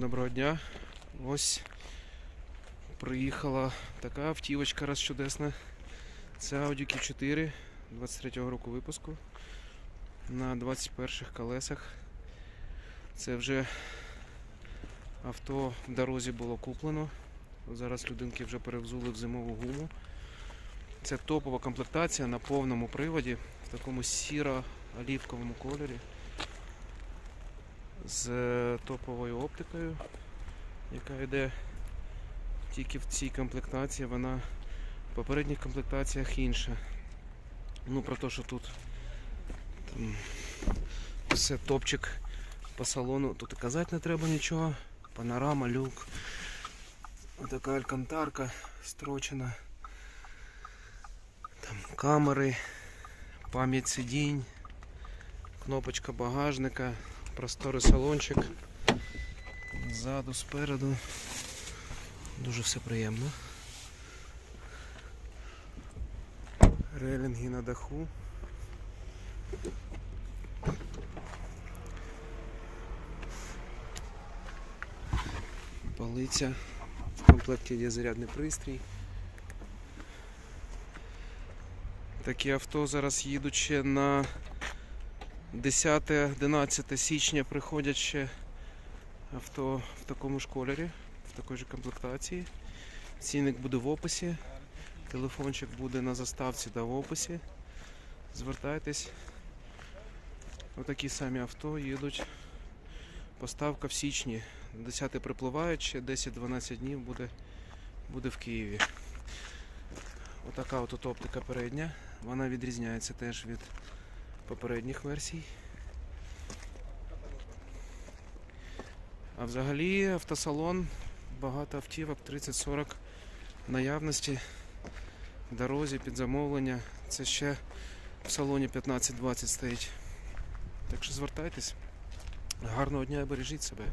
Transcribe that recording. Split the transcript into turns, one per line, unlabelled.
Доброго дня. Ось приїхала така автівочка раз чудесна. Це Audi Q4 23-го року випуску на 21-х колесах. Це вже авто в дорозі було куплено. Зараз людинки вже перевзули в зимову гуму. Це топова комплектація на повному приводі в такому сіро-олівковому кольорі з е, топовою оптикою, яка йде тільки в цій комплектації, вона в попередніх комплектаціях інша. Ну про те, що тут там, все топчик по салону, тут і казати не треба нічого. Панорама, люк. Отака алькантарка строчена. Там камери, пам'ять сидінь, кнопочка багажника, просторий салончик. Ззаду, спереду. Дуже все приємно. Релінги на даху. Полиця. В комплекті є зарядний пристрій. Такі авто зараз їдуть ще на 10-11 січня приходять ще авто в такому ж кольорі, в такій же комплектації. Цінник буде в описі. Телефончик буде на заставці та в описі. Звертайтесь. Отакі самі авто їдуть. Поставка в січні. 10 припливають, ще 10-12 днів буде, буде в Києві. Отака от оптика передня. Вона відрізняється теж від попередніх версій. А взагалі автосалон, багато автівок, 30-40 наявності, в дорозі під замовлення. Це ще в салоні 15-20 стоїть. Так що звертайтесь. Гарного дня і бережіть себе.